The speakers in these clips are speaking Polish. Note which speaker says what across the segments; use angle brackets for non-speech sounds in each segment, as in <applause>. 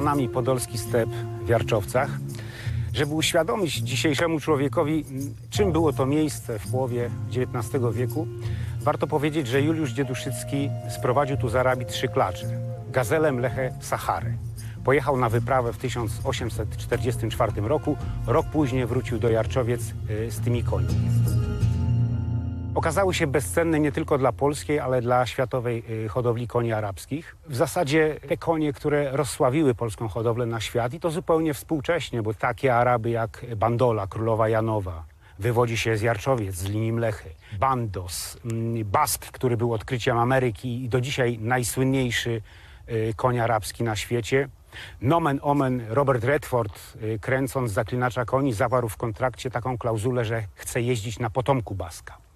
Speaker 1: Nami podolski step w Jarczowcach. Żeby uświadomić dzisiejszemu człowiekowi, czym było to miejsce w połowie XIX wieku, warto powiedzieć, że Juliusz Dzieduszycki sprowadził tu z Arabii trzy klacze. Gazelę, Mlechę, Sachary. Pojechał na wyprawę w 1844 roku. Rok później wrócił do Jarczowiec y, z tymi końmi. Okazały się bezcenne nie tylko dla polskiej, ale dla światowej y, hodowli koni arabskich. W zasadzie te konie, które rozsławiły polską hodowlę na świat i to zupełnie współcześnie, bo takie Araby jak Bandola, królowa Janowa, wywodzi się z Jarczowiec, z linii Mlechy, Bandos, mm, Bask, który był odkryciem Ameryki i do dzisiaj najsłynniejszy y, koń arabski na świecie. Nomen omen Robert Redford, y, kręcąc zaklinacza koni, zawarł w kontrakcie taką klauzulę, że chce jeździć na potomku Baska.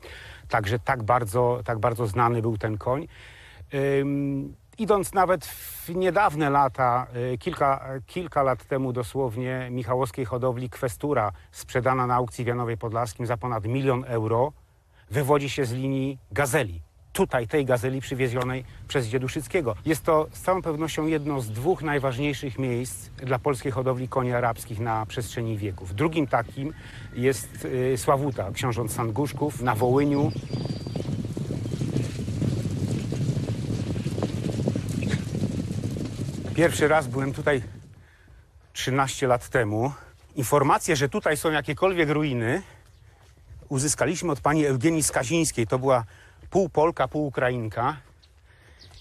Speaker 1: Także tak bardzo, tak bardzo znany był ten koń. Idąc nawet w niedawne lata, y, kilka, kilka lat temu dosłownie, Michałowskiej hodowli Kwestura, sprzedana na aukcji w Janowie Podlaskim za ponad milion euro, wywodzi się z linii Gazeli. Tutaj, tej gazeli przywiezionej przez Dzieduszyckiego. Jest to z całą pewnością jedno z dwóch najważniejszych miejsc dla polskiej hodowli koni arabskich na przestrzeni wieków. Drugim takim jest y, Sławuta, książąt Sanguszków na Wołyniu. Pierwszy raz byłem tutaj 13 lat temu. Informacje, że tutaj są jakiekolwiek ruiny, uzyskaliśmy od pani Eugenii Skazińskiej. To była pół Polka, pół Ukrainka,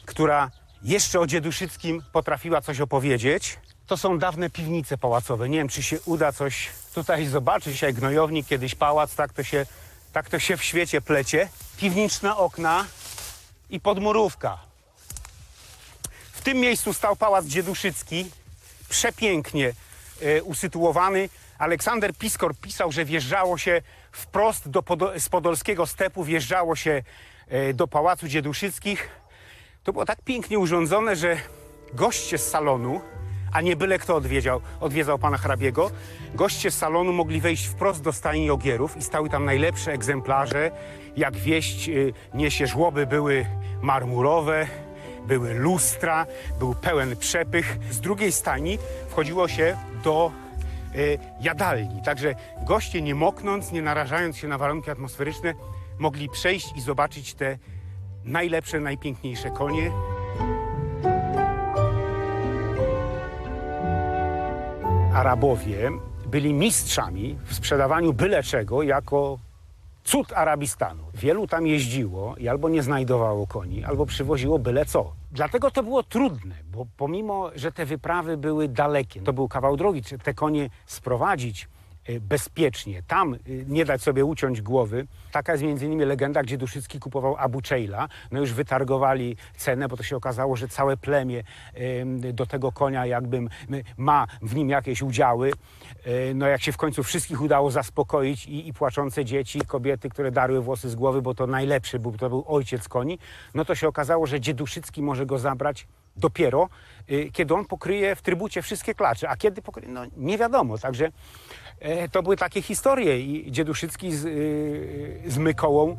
Speaker 1: która jeszcze o Dzieduszyckim potrafiła coś opowiedzieć. To są dawne piwnice pałacowe. Nie wiem, czy się uda coś tutaj zobaczyć. Dzisiaj gnojownik, kiedyś pałac, tak to się, tak to się w świecie plecie. Piwniczne okna i podmurówka. W tym miejscu stał pałac Dzieduszycki, przepięknie e, usytuowany. Aleksander Piskor pisał, że wjeżdżało się wprost do z podolskiego stepu, wjeżdżało się do pałacu Dzieduszyckich. To było tak pięknie urządzone, że goście z salonu, a nie byle kto odwiedział, odwiedzał pana hrabiego, goście z salonu mogli wejść wprost do stajni ogierów i stały tam najlepsze egzemplarze. Jak wieść y, niesie żłoby były marmurowe, były lustra, był pełen przepych. Z drugiej stajni wchodziło się do y, jadalni. Także goście nie moknąc, nie narażając się na warunki atmosferyczne, mogli przejść i zobaczyć te najlepsze, najpiękniejsze konie. Arabowie byli mistrzami w sprzedawaniu byle czego jako cud Arabistanu. Wielu tam jeździło i albo nie znajdowało koni, albo przywoziło byle co. Dlatego to było trudne, bo pomimo, że te wyprawy były dalekie, to był kawał drogi, czy te konie sprowadzić bezpiecznie, tam y, nie dać sobie uciąć głowy. Taka jest między innymi legenda, gdzie Duszycki kupował Abu Czeila. No już wytargowali cenę, bo to się okazało, że całe plemię ym, do tego konia jakby ma w nim jakieś udziały. Y, No jak się w końcu wszystkich udało zaspokoić i, i płaczące dzieci, i kobiety, które darły włosy z głowy, bo to najlepszy był, to był ojciec koni, no to się okazało, że Dzieduszycki może go zabrać dopiero, y, kiedy on pokryje w trybucie wszystkie klacze. A kiedy pokryje? No nie wiadomo. Także e, to były takie historie i Dzieduszycki z, y, z Mykołą,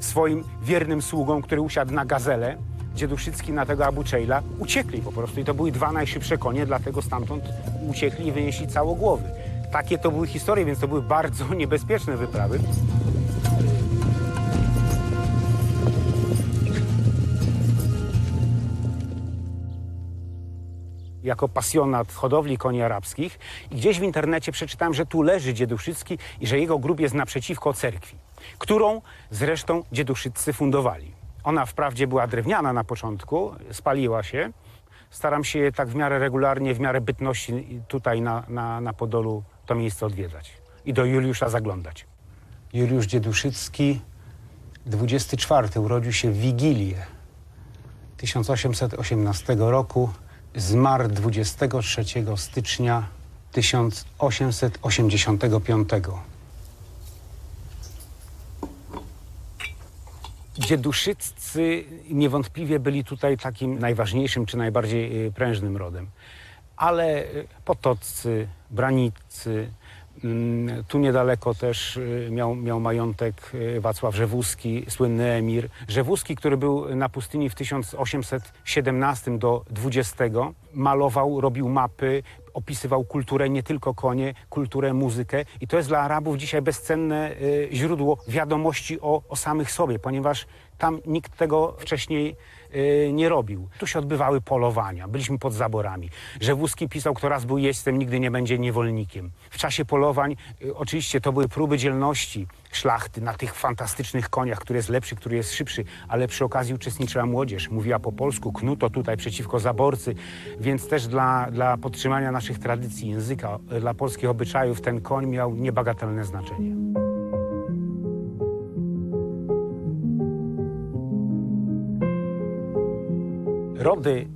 Speaker 1: swoim wiernym sługą, który usiadł na gazelę, Dzieduszycki na tego Abu Czeila, uciekli po prostu. I to były dwa najszybsze konie, dlatego stamtąd uciekli i wynieśli całogłowy. Takie to były historie, więc to były bardzo <laughs> niebezpieczne wyprawy. Jako pasjonat hodowli koni arabskich i gdzieś w internecie przeczytałem, że tu leży Dzieduszycki i że jego grób jest naprzeciwko cerkwi, którą zresztą Dzieduszyccy fundowali. Ona wprawdzie była drewniana na początku, spaliła się. Staram się tak w miarę regularnie, w miarę bytności tutaj na, na, na Podolu to miejsce odwiedzać i do Juliusza zaglądać. Juliusz Dzieduszycki, 24, urodził się w Wigilię 1818 roku. Zmarł 23 stycznia 1885. Dzieduszyccy niewątpliwie byli tutaj takim najważniejszym czy najbardziej y, prężnym rodem. Ale y, Potoccy, Braniccy, tu niedaleko też y, miał, miał majątek y, Wacław Rzewuski, słynny emir. Rzewuski, który był na pustyni w 1817 do 20, malował, robił mapy, opisywał kulturę, nie tylko konie, kulturę, muzykę. I to jest dla Arabów dzisiaj bezcenne y, źródło wiadomości o, o samych sobie, ponieważ tam nikt tego wcześniej nie robił. Tu się odbywały polowania, byliśmy pod zaborami. Żewuski pisał, kto raz był jeźdźcem, nigdy nie będzie niewolnikiem. W czasie polowań y, oczywiście to były próby dzielności szlachty na tych fantastycznych koniach, który jest lepszy, który jest szybszy, ale przy okazji uczestniczyła młodzież, mówiła po polsku, knuto tutaj przeciwko zaborcy, więc też dla, dla podtrzymania naszych tradycji, języka, y, dla polskich obyczajów ten koń miał niebagatelne znaczenie. Rody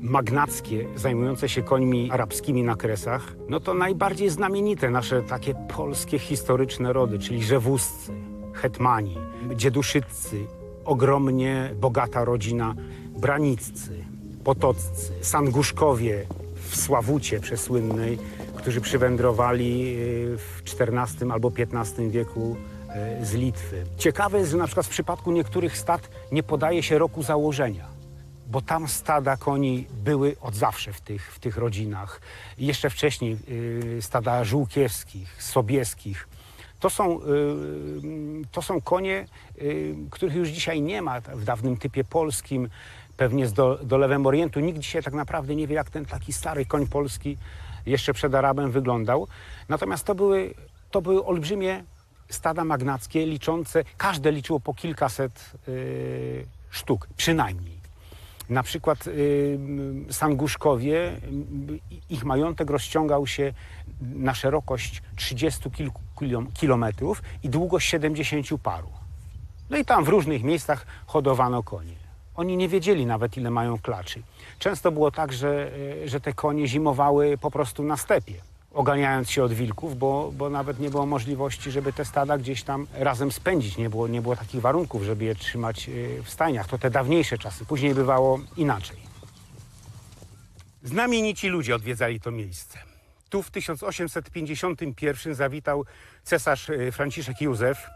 Speaker 1: magnackie zajmujące się końmi arabskimi na kresach, no to najbardziej znamienite nasze takie polskie historyczne rody, czyli Rzewuscy, Hetmani, Dzieduszyccy, ogromnie bogata rodzina Braniccy, Potoccy, Sanguszkowie w Sławucie przesłynnej, którzy przywędrowali y, w XIV albo XV wieku y, z Litwy. Ciekawe jest, że na przykład w przypadku niektórych stad nie podaje się roku założenia bo tam stada koni były od zawsze w tych, w tych rodzinach. Jeszcze wcześniej y, stada żółkiewskich, sobieskich. To są, y, to są konie, y, których już dzisiaj nie ma w dawnym typie polskim, pewnie z do, dolewem Orientu. Nikt dzisiaj tak naprawdę nie wie, jak ten taki stary koń polski jeszcze przed Arabem wyglądał. Natomiast to były, to były olbrzymie stada magnackie, liczące, każde liczyło po kilkaset y, sztuk, przynajmniej. Na przykład y, Sanguszkowie, y, ich majątek rozciągał się na szerokość 30 kilku kilom- kilometrów i długość 70 paru. No i tam w różnych miejscach hodowano konie. Oni nie wiedzieli nawet, ile mają klaczy. Często było tak, że, y, że te konie zimowały po prostu na stepie, oganiając się od wilków, bo, bo nawet nie było możliwości, żeby te stada gdzieś tam razem spędzić. Nie było, nie było takich warunków, żeby je trzymać y, w stajniach. To te dawniejsze czasy. Później bywało inaczej. Znamienici ludzie odwiedzali to miejsce. Tu w 1851 zawitał cesarz y, Franciszek Józef,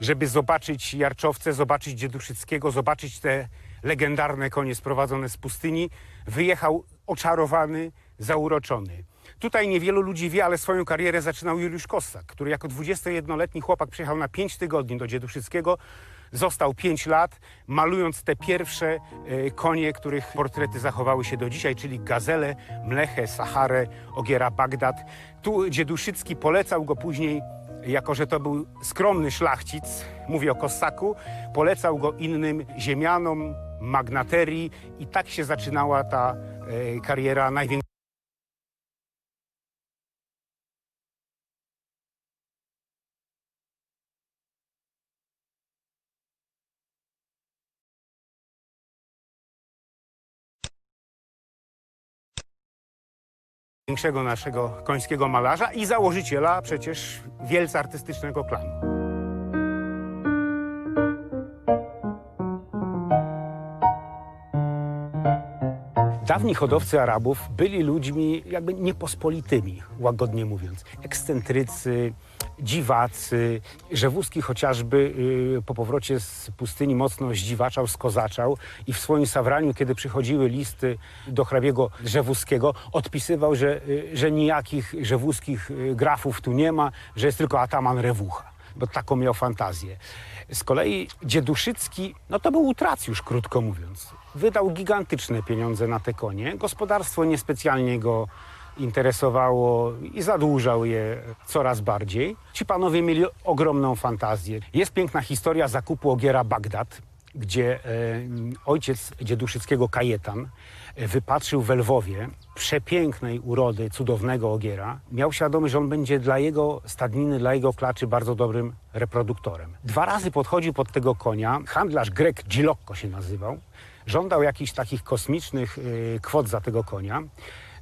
Speaker 1: żeby zobaczyć Jarczowce, zobaczyć Dzieduszyckiego, zobaczyć te legendarne konie sprowadzone z pustyni. Wyjechał oczarowany, zauroczony. Tutaj niewielu ludzi wie, ale swoją karierę zaczynał Juliusz Kossak, który jako 21-letni chłopak przyjechał na 5 tygodni do Dzieduszyckiego. Został 5 lat, malując te pierwsze e, konie, których portrety zachowały się do dzisiaj, czyli Gazele, Mlechę, Saharę, Ogiera, Bagdad. Tu Dzieduszycki polecał go później jako że to był skromny szlachcic, mówię o Kossaku, polecał go innym ziemianom, magnaterii i tak się zaczynała ta e, kariera największych. Większego naszego końskiego malarza i założyciela przecież wielce artystycznego klanu. Dawni hodowcy Arabów byli ludźmi jakby niepospolitymi, łagodnie mówiąc. Ekscentrycy, dziwacy. Rzewuski chociażby y, po powrocie z pustyni mocno zdziwaczał, skozaczał i w swoim sawraniu, kiedy przychodziły listy do hrabiego Rzewuskiego, odpisywał, że, y, że nijakich rzewuskich y, grafów tu nie ma, że jest tylko ataman Rewucha bo taką miał fantazję. Z kolei Dzieduszycki, no to był utracjusz, krótko mówiąc. Wydał gigantyczne pieniądze na te konie. Gospodarstwo niespecjalnie go interesowało i zadłużał je coraz bardziej. Ci panowie mieli ogromną fantazję. Jest piękna historia zakupu Ogiera Bagdad, gdzie e, ojciec Dzieduszyckiego Kajetan wypatrzył w Lwowie przepięknej urody, cudownego ogiera. Miał świadomość, że on będzie dla jego stadniny, dla jego klaczy bardzo dobrym reproduktorem. Dwa razy podchodził pod tego konia. Handlarz Grek Dzilokko się nazywał. Żądał jakichś takich kosmicznych y, kwot za tego konia.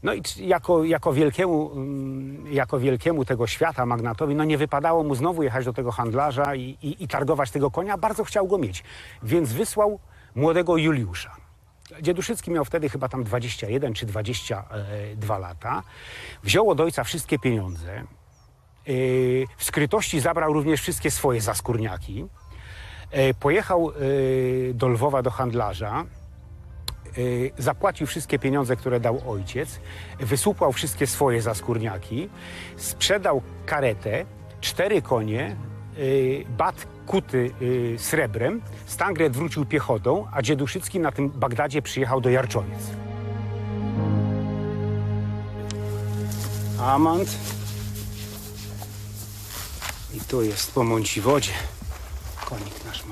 Speaker 1: No i jako, jako, wielkiemu, mm, jako wielkiemu tego świata magnatowi, no nie wypadało mu znowu jechać do tego handlarza i, i, i targować tego konia. Bardzo chciał go mieć, więc wysłał młodego Juliusza. Dzieduszycki miał wtedy chyba tam 21 czy 22 lata. Wziął od ojca wszystkie pieniądze. Yy, W skrytości zabrał również wszystkie swoje zaskórniaki. Yy, Pojechał yy, do Lwowa do handlarza y, zapłacił wszystkie pieniądze, które dał ojciec, wysupłał wszystkie swoje zaskórniaki, sprzedał karetę, cztery konie, bat kuty srebrem, Stangret wrócił piechotą, a Dzieduszycki na tym Bagdadzie przyjechał do Jarczowiec. Amant. I tu jest po Mąciwodzie konik nasz.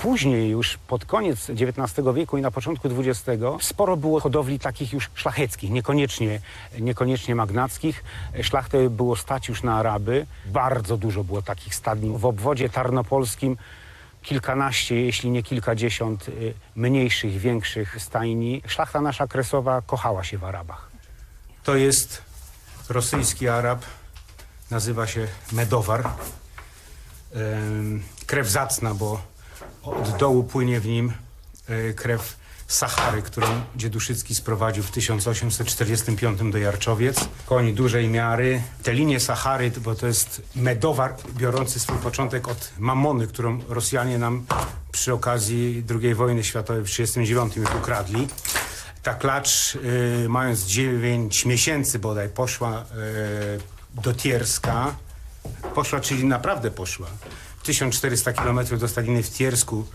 Speaker 1: Później już pod koniec XIX wieku i na początku XX sporo było hodowli takich już szlacheckich, niekoniecznie, niekoniecznie magnackich. Szlachtę było stać już na Araby. Bardzo dużo było takich stadnin. W obwodzie tarnopolskim kilkanaście, jeśli nie kilkadziesiąt y, mniejszych, większych stajni. Szlachta nasza kresowa kochała się w Arabach. To jest rosyjski Arab, nazywa się Medowar. Krew zacna, bo od dołu płynie w nim e, krew Sahary, którą Dzieduszycki sprowadził w 1845 do Jarczowiec. Koń dużej miary. Te linie Sahary, bo to jest medowar biorący swój początek od mamony, którą Rosjanie nam przy okazji II wojny światowej w 1939 już ukradli. Ta klacz, y, mając 9 miesięcy bodaj, poszła y, do Tierska. Poszła, czyli naprawdę poszła. 1400 kilometrów do stadniny w Tiersku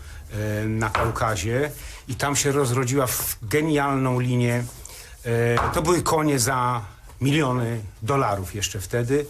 Speaker 1: y, na Kaukazie i tam się rozrodziła w genialną linię. Y, to były konie za miliony dolarów jeszcze wtedy.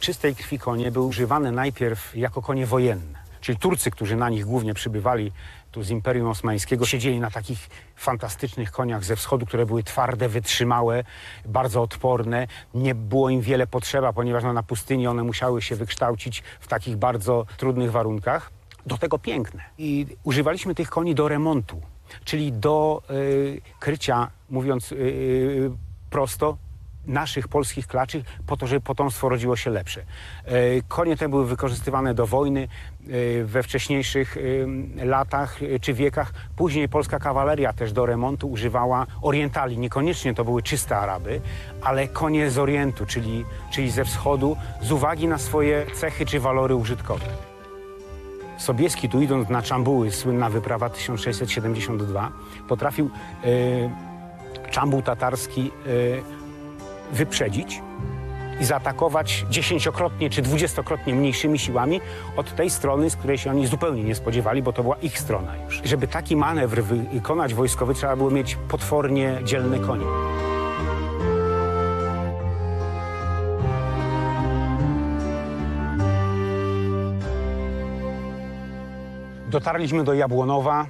Speaker 1: Czystej krwi konie były używane najpierw jako konie wojenne. Czyli Turcy, którzy na nich głównie przybywali tu z Imperium Osmańskiego, siedzieli na takich fantastycznych koniach ze wschodu, które były twarde, wytrzymałe, bardzo odporne. Nie było im wiele potrzeba, ponieważ no, na pustyni one musiały się wykształcić w takich bardzo trudnych warunkach. Do tego piękne. I używaliśmy tych koni do remontu, czyli do y, krycia, mówiąc y, prosto, naszych polskich klaczy po to, żeby potomstwo rodziło się lepsze. E, Konie te były wykorzystywane do wojny e, we wcześniejszych e, latach czy wiekach. Później polska kawaleria też do remontu używała orientali. Niekoniecznie to były czyste Araby, ale konie z Orientu, czyli, czyli ze wschodu, z uwagi na swoje cechy czy walory użytkowe. Sobieski, tu idąc na Czambuły, słynna wyprawa 1672, potrafił e, Czambuł tatarski e, wyprzedzić i zaatakować dziesięciokrotnie czy dwudziestokrotnie mniejszymi siłami od tej strony, z której się oni zupełnie nie spodziewali, bo to była ich strona już. Żeby taki manewr wykonać wojskowy, trzeba było mieć potwornie dzielne konie. Dotarliśmy do Jabłonowa,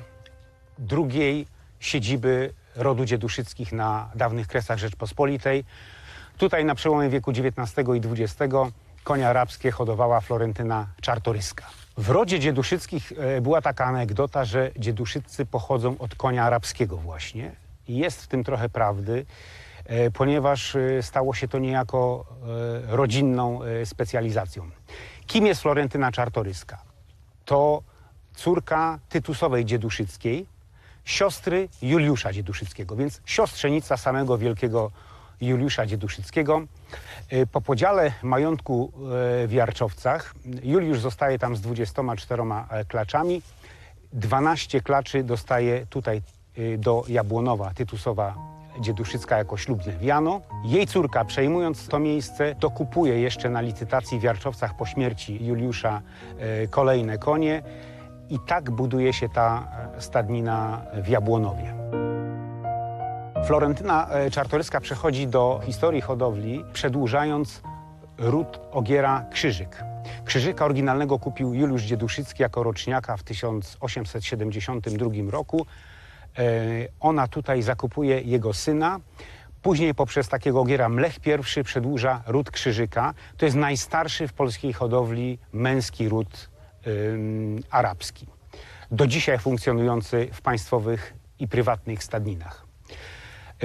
Speaker 1: drugiej siedziby rodu Dzieduszyckich na dawnych kresach Rzeczpospolitej. Tutaj na przełomie wieku XIX i XX konia arabskie hodowała Florentyna Czartoryska. W rodzie Dzieduszyckich e, była taka anegdota, że Dzieduszyccy pochodzą od konia arabskiego właśnie. I jest w tym trochę prawdy, e, ponieważ e, stało się to niejako rodzinną specjalizacją. Kim jest Florentyna Czartoryska? To córka Tytusowej Dzieduszyckiej, siostry Juliusza Dzieduszyckiego, więc siostrzenica samego wielkiego Juliusza Dzieduszyckiego. Y, Po podziale majątku y, w Jarczowcach Juliusz zostaje tam z 24 e, klaczami. 12 klaczy dostaje tutaj y, do Jabłonowa Tytusowa Dzieduszycka jako ślubne wiano. Jej córka przejmując to miejsce dokupuje jeszcze na licytacji w Jarczowcach po śmierci Juliusza e, kolejne konie i tak buduje się ta e, stadnina w Jabłonowie. Florentyna e, Czartoryska przechodzi do historii hodowli, przedłużając ród Ogiera Krzyżyk. Krzyżyka oryginalnego kupił Juliusz Dzieduszycki jako roczniaka w 1872 roku. E, Ona tutaj zakupuje jego syna. Później poprzez takiego Ogiera Mlech I przedłuża ród Krzyżyka. To jest najstarszy w polskiej hodowli męski ród arabski. Do dzisiaj funkcjonujący w państwowych i prywatnych stadninach.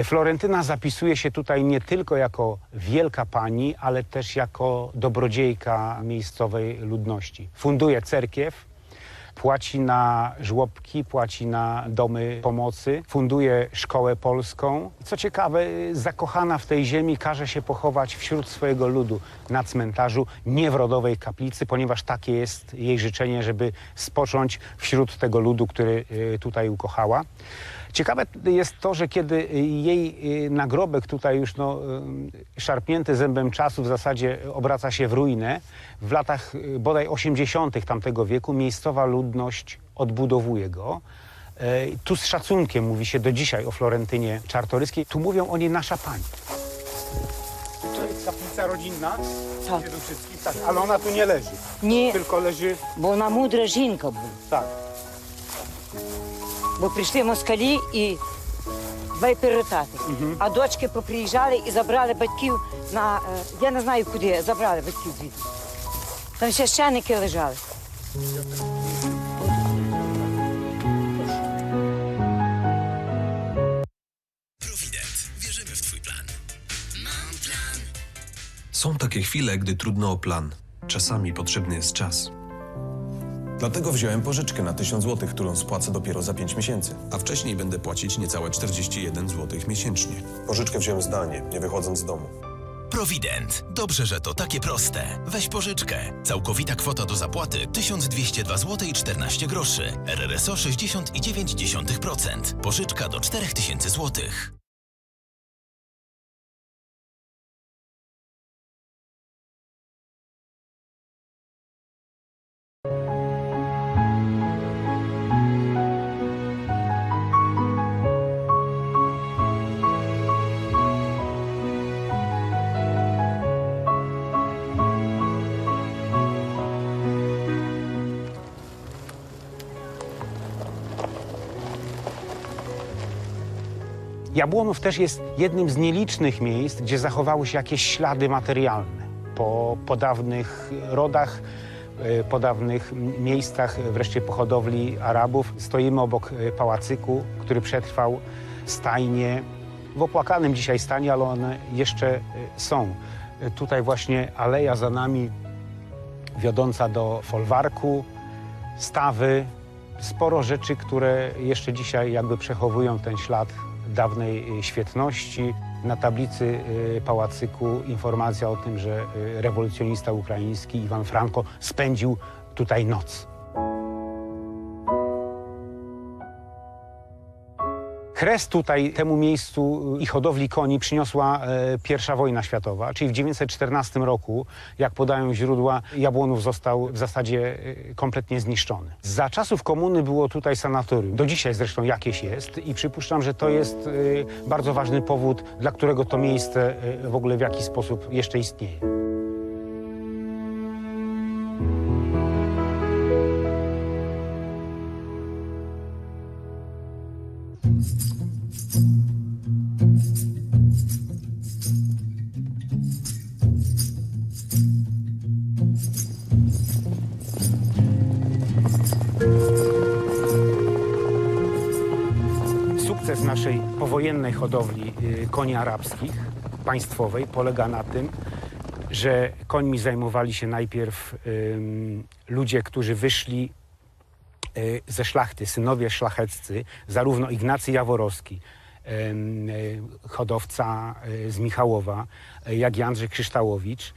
Speaker 1: Florentyna zapisuje się tutaj nie tylko jako wielka pani, ale też jako dobrodziejka miejscowej ludności. Funduje cerkiew, płaci na żłobki, płaci na domy pomocy, funduje szkołę polską. Co ciekawe, zakochana w tej ziemi każe się pochować wśród swojego ludu na cmentarzu, nie w rodowej kaplicy, ponieważ takie jest jej życzenie, żeby spocząć wśród tego ludu, który y, tutaj ukochała. Ciekawe jest to, że kiedy jej y, nagrobek tutaj już no, y, szarpnięty zębem czasu w zasadzie obraca się w ruinę, w latach y, bodaj 80. tamtego wieku miejscowa ludność odbudowuje go. Tu z szacunkiem mówi się do dzisiaj o Florentynie Czartoryskiej. Tu mówią o niej nasza pani. To jest kaplica rodzinna
Speaker 2: Tak.
Speaker 1: wszystkich, tak, ale ona tu nie leży,
Speaker 2: Nie,
Speaker 1: tylko leży...
Speaker 2: bo ona mądra żinka była.
Speaker 1: Tak.
Speaker 2: Бо прийшли москалі і вайперетати. А дочки поприїжджали і забрали батьків на. е, Я не знаю куди, забрали батьків звідти. Там священники лежали.
Speaker 3: Prowident. Wierzymy w Twój plan. Mam plan.
Speaker 4: Są takie chwile, gdy trudno o plan. Czasami potrzebny jest czas.
Speaker 5: Dlatego wziąłem pożyczkę na 1000 zł, którą spłacę dopiero za 5 miesięcy.
Speaker 4: A wcześniej będę płacić niecałe 41 zł miesięcznie.
Speaker 5: Pożyczkę wziąłem zdalnie, nie wychodząc z domu.
Speaker 3: Prowident. Dobrze, że to takie proste. Weź pożyczkę. Całkowita kwota do zapłaty 1202 zł i 14 groszy. RRSO 60,9%. Pożyczka do 4000 zł.
Speaker 1: Jabłonów też jest jednym z nielicznych miejsc, gdzie zachowały się jakieś ślady materialne. Po, po dawnych rodach, e, po dawnych miejscach, wreszcie po hodowli Arabów, stoimy obok e, pałacyku, który przetrwał stajnie w opłakanym dzisiaj stanie, ale one jeszcze e, są. Tutaj właśnie aleja za nami wiodąca do folwarku, stawy, sporo rzeczy, które jeszcze dzisiaj jakby przechowują ten ślad dawnej y, świetności. Na tablicy y, pałacyku informacja o tym, że y, rewolucjonista ukraiński Iwan Franko spędził tutaj noc. Kres tutaj temu miejscu i hodowli koni przyniosła e, pierwsza wojna światowa, czyli w 1914 roku, jak podają źródła, Jabłonów został w zasadzie e, kompletnie zniszczony. Za czasów komuny było tutaj sanatorium. Do dzisiaj zresztą jakieś jest i przypuszczam, że to jest e, bardzo ważny powód, dla którego to miejsce w ogóle w jakiś sposób jeszcze istnieje. Hodowli y, koni arabskich, państwowej, polega na tym, że końmi zajmowali się najpierw ludzie, którzy wyszli y, ze szlachty, synowie szlacheccy, zarówno Ignacy Jaworowski, y, hodowca z Michałowa, jak i Andrzej Krzyształowicz,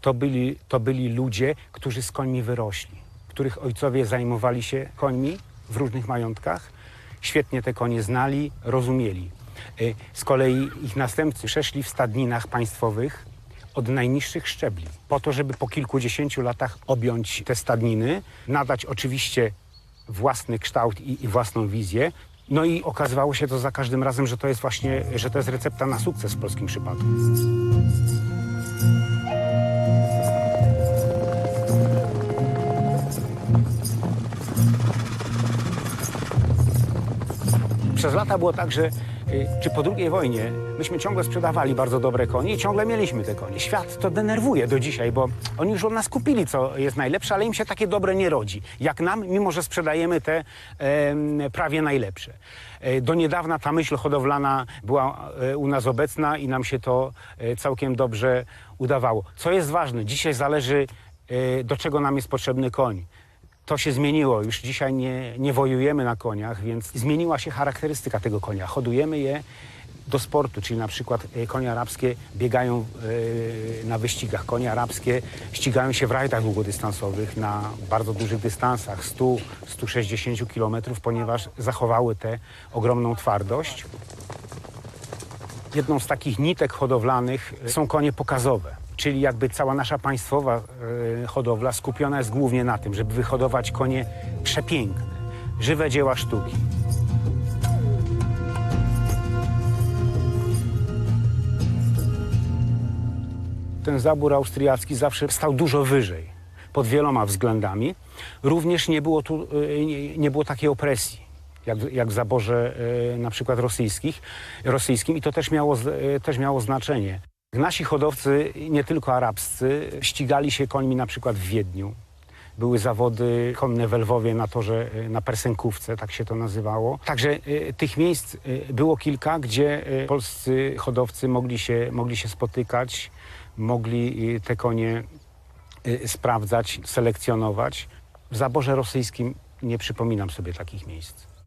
Speaker 1: to byli, to byli ludzie, którzy z końmi wyrośli, których ojcowie zajmowali się końmi w różnych majątkach, świetnie te konie znali, rozumieli. Y, Z kolei ich następcy przeszli w stadninach państwowych od najniższych szczebli, po to, żeby po kilkudziesięciu latach objąć te stadniny, nadać oczywiście własny kształt i, i własną wizję. No i okazywało się to za każdym razem, że to jest właśnie, że to jest recepta na sukces w polskim przypadku. Przez lata było tak, że czy po II wojnie myśmy ciągle sprzedawali bardzo dobre konie i ciągle mieliśmy te konie. Świat to denerwuje do dzisiaj, bo oni już od nas kupili, co jest najlepsze, ale im się takie dobre nie rodzi. Jak nam, mimo że sprzedajemy te em, prawie najlepsze. E, Do niedawna ta myśl hodowlana była e, u nas obecna i nam się to e, całkiem dobrze udawało. Co jest ważne, dzisiaj zależy, e, do czego nam jest potrzebny koń To się zmieniło. Już dzisiaj nie, nie wojujemy na koniach, więc zmieniła się charakterystyka tego konia. Hodujemy je do sportu, czyli na przykład e, konie arabskie biegają e, na wyścigach. Konie arabskie ścigają się w rajdach długodystansowych na bardzo dużych dystansach 100-160 km, ponieważ zachowały tę ogromną twardość. Jedną z takich nitek hodowlanych są konie pokazowe, czyli jakby cała nasza państwowa e, hodowla skupiona jest głównie na tym, żeby wyhodować konie przepiękne, żywe dzieła sztuki. Ten zabór austriacki zawsze stał dużo wyżej, pod wieloma względami. Również nie było tu e, nie, było takiej opresji jak, jak w zaborze e, na przykład rosyjskich, rosyjskim i to też miało, e, też miało znaczenie. Nasi hodowcy, nie tylko arabscy, ścigali się końmi na przykład w Wiedniu. Były zawody konne w Lwowie na torze, e, na Persenkówce, tak się to nazywało. Także e, tych miejsc e, było kilka, gdzie polscy hodowcy mogli się, mogli się spotykać, mogli te konie sprawdzać, selekcjonować. W zaborze rosyjskim nie przypominam sobie takich miejsc.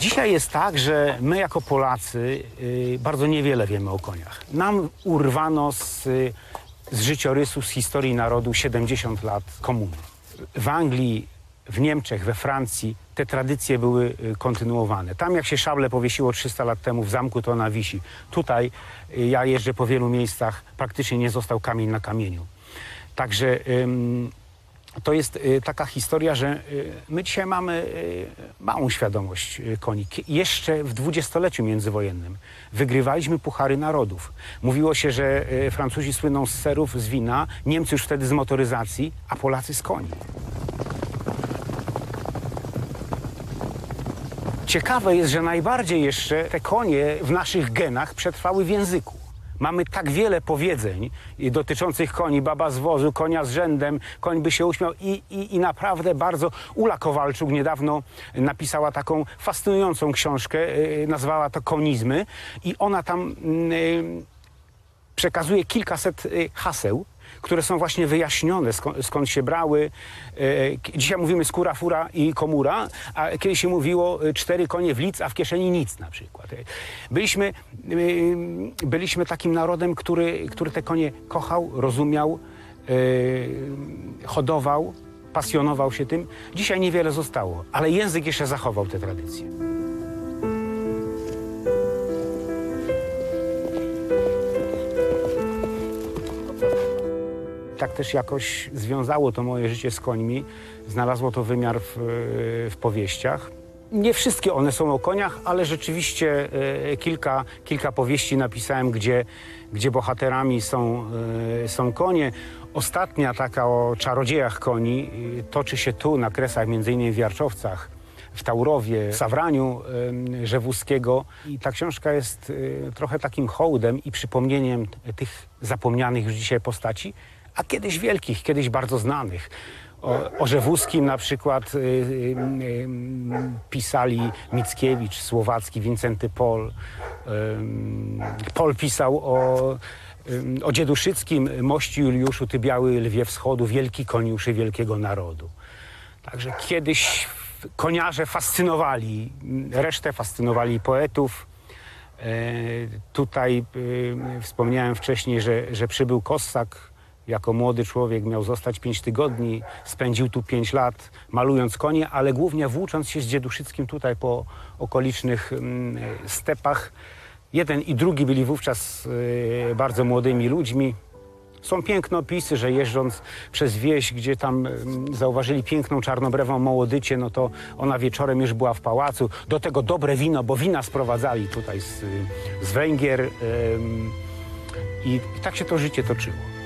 Speaker 1: Dzisiaj jest tak, że my jako Polacy y, bardzo niewiele wiemy o koniach. Nam urwano z, z życiorysu, z historii narodu 70 lat komuny. W Anglii, w Niemczech, we Francji te tradycje były y, kontynuowane. Tam jak się szable powiesiło 300 lat temu w zamku, to ona wisi. Tutaj y, ja jeżdżę po wielu miejscach, praktycznie nie został kamień na kamieniu. Także to jest y, taka historia, że y, my dzisiaj mamy y, małą świadomość koni. Jeszcze w dwudziestoleciu międzywojennym wygrywaliśmy puchary narodów. Mówiło się, że Francuzi słyną z serów, z wina, Niemcy już wtedy z motoryzacji, a Polacy z koni. Ciekawe jest, że najbardziej jeszcze te konie w naszych genach przetrwały w języku. Mamy tak wiele powiedzeń dotyczących koni, baba z wozu, konia z rzędem, koń by się uśmiał i, i, i naprawdę bardzo Ula Kowalczuk niedawno napisała taką fascynującą książkę, yy, nazwała to Konizmy i ona tam yy, przekazuje kilkaset y, haseł, które są właśnie wyjaśnione, skąd, skąd się brały. E, Dzisiaj mówimy skóra, fura i komura, a kiedyś się mówiło y, cztery konie w lic, a w kieszeni nic na przykład. E, Byliśmy, byliśmy takim narodem, który, który te konie kochał, rozumiał, hodował, pasjonował się tym. Dzisiaj niewiele zostało, ale język jeszcze zachował te tradycje. Tak też jakoś związało to moje życie z końmi, znalazło to wymiar w, w powieściach. Nie wszystkie one są o koniach, ale rzeczywiście e, kilka, kilka powieści napisałem, gdzie, gdzie bohaterami są, e, są konie. Ostatnia taka o czarodziejach koni e, toczy się tu na kresach, między innymi w Jarczowcach, w Taurowie, w Sawraniu Rzewuskiego. I ta książka jest trochę takim hołdem i przypomnieniem tych zapomnianych już dzisiaj postaci, a kiedyś wielkich, kiedyś bardzo znanych. O, o Rzewuskim na przykład y, y, y, pisali Mickiewicz, Słowacki, Wincenty Pol. Ym, Pol pisał o, ym, o Dzieduszyckim, mości Juliuszu, ty biały lwie wschodu, wielki koniuszy wielkiego narodu. Także kiedyś koniarze fascynowali, resztę fascynowali poetów. E, tutaj e, wspomniałem wcześniej, że, że przybył Kossak jako młody człowiek, miał zostać pięć tygodni, spędził tu pięć lat malując konie, ale głównie włócząc się z Dzieduszyckim tutaj po okolicznych mm, stepach. Jeden i drugi byli wówczas e, bardzo młodymi ludźmi. Są piękne opisy, że jeżdżąc przez wieś, gdzie tam mm, zauważyli piękną czarnobrewą Mołodycie, no to ona wieczorem już była w pałacu. Do tego dobre wino, bo wina sprowadzali tutaj z, z Węgier. I tak się to życie toczyło.